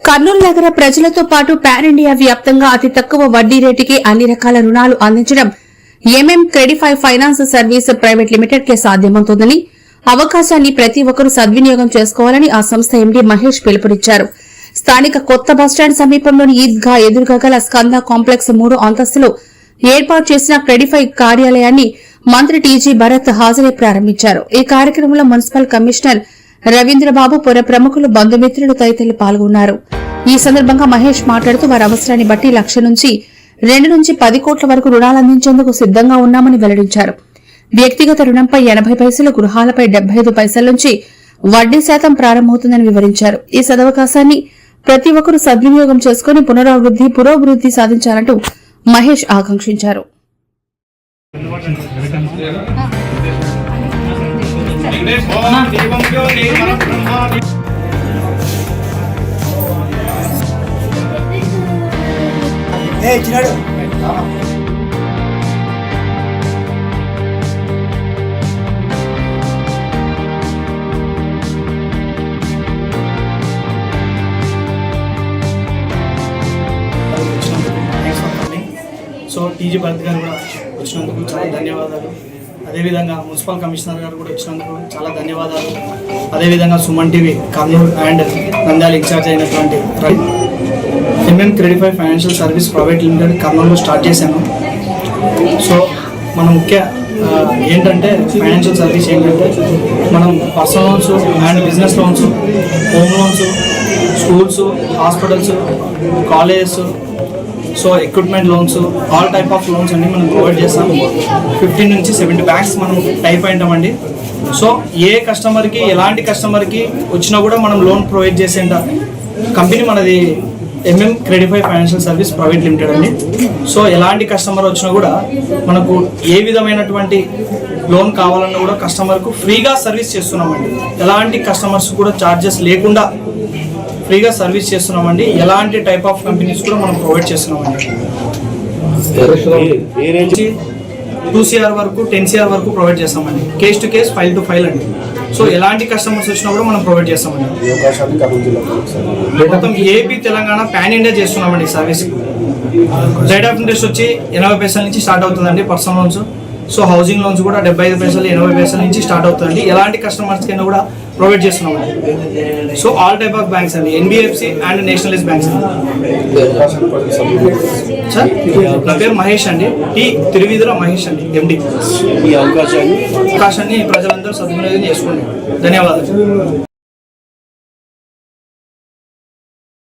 కర్నూలు నగర ప్రజలతో పాటు పాన్ ఇండియా వ్యాప్తంగా అతి తక్కువ వడ్డీ రేటుకి అన్ని రకాల రుణాలు అందించడం MM Credify finance service private limited కే సాధ్యమవుతోందని అవకాశాన్ని ప్రతి ఒక్కరూ సద్వినియోగం చేసుకోవాలని ఆ సంస్థ ఎండీ మహేష్ పిలుపునిచ్చారు. స్థానిక కొత్త బస్టాండ్ సమీపంలోని ఈద్గా ఎదురుగా గల స్కంద కాంప్లెక్స్ మూడో అంతస్తులో ఏర్పాటు చేసిన క్రెడిఫై కార్యాలయాన్ని మంత్రి టీజీ భరత్ హాజరై ప్రారంభించారు. ఈ కార్యక్రమంలో మున్సిపల్ కమిషనర్ రవీంద్రబాబు పుర ప్రముఖులు బంధుమిత్రులు తదితరులు పాల్గొన్నారు. ఈ సందర్భంగా మహేష్ మాట్లాడుతూ వారి అవసరాన్ని బట్టి లక్ష నుంచి రెండు నుంచి పది కోట్ల వరకు రుణాలు అందించేందుకు సిద్దంగా ఉన్నామని వెల్లడించారు. వ్యక్తిగత రుణంపై ఎనభై పైసలు గృహాలపై డెబ్బై ఐదు పైసల నుంచి వడ్డీ శాతం ప్రారంభమవుతుందని వివరించారు. ఈ సదవకాశాన్ని ప్రతి ఒక్కరూ సద్వినియోగం చేసుకుని పునరావృద్ది పురోభివృద్ది సాధించాలంటూ మహేష్ ఆకాంక్షించారు. ఏ ఇచ్చినాడు సో టీజీ భరత్ గారు కూడా వచ్చినందుకు చాలా ధన్యవాదాలు. అదేవిధంగా మున్సిపల్ కమిషనర్ గారు కూడా వచ్చినందుకు చాలా ధన్యవాదాలు. అదేవిధంగా Suman TV Kurnool and Nandyal incharge అయినటువంటి MM Credify financial service private limited కర్నూలులో స్టార్ట్ చేశాను సో మన ముఖ్య ఏంటంటే ఫైనాన్షియల్ సర్వీస్ ఏంటంటే మనం personal loans and business loans home loans schools hospitals colleges so equipment loans all type of loans అన్ని మనం ప్రొవైడ్ చేస్తాం ఫిఫ్టీన్ నుంచి సెవెంటీ బ్యాంక్స్ మనం టైప్ అయింటామండి సో ఏ కస్టమర్కి ఎలాంటి కస్టమర్కి వచ్చినా కూడా మనం లోన్ ప్రొవైడ్ చేసేంత కంపెనీ మనది MM Credify financial service private limited అండి. సో ఎలాంటి కస్టమర్ వచ్చినా కూడా మనకు ఏ విధమైనటువంటి లోన్ కావాలన్నా కూడా కస్టమర్కు ఫ్రీగా సర్వీస్ చేస్తున్నామండి. ఎలాంటి కస్టమర్స్ కూడా ఛార్జెస్ లేకుండా ఫ్రీగా సర్వీస్ చేస్తున్నామండి. ఎలాంటి టైప్ ఆఫ్ కంపెనీస్ కూడా మనం ప్రొవైడ్ చేస్తున్నామండి. టూ సిఆర్ వరకు టెన్ సిఆర్ వరకు ప్రొవైడ్ చేస్తామండి. Case to case file to file అండి. సో ఎలాంటి కస్టమర్స్ వచ్చినా కూడా మనం ప్రొవైడ్ చేస్తామండి. మొత్తం ఏపీ తెలంగాణ పాన్ ఇండియా చేస్తున్నామండి సర్వీస్ రేట్ ఆఫ్ ఇంట్రెస్ట్ వచ్చి ఎనభై పైసల నుంచి స్టార్ట్ అవుతుందండి personal loans so housing loans కూడా డెబ్బై ఐదు పైసలు ఎనభై పైసల నుంచి స్టార్ట్ అవుతుందండి. ఎలాంటి కస్టమర్స్ కింద కూడా ప్రొవైడ్ చేస్తున్నామండి so all type of banks అండి. NBFC and nationalise banks sir నా పేరు మహేష్ అండి. టి తిరువీధుల మహేష్ అండి ఎండి ఈ అవకాశాన్ని అవకాశాన్ని ప్రజలందరూ సద్వినియోగం చేసుకోండి. ధన్యవాదాలు.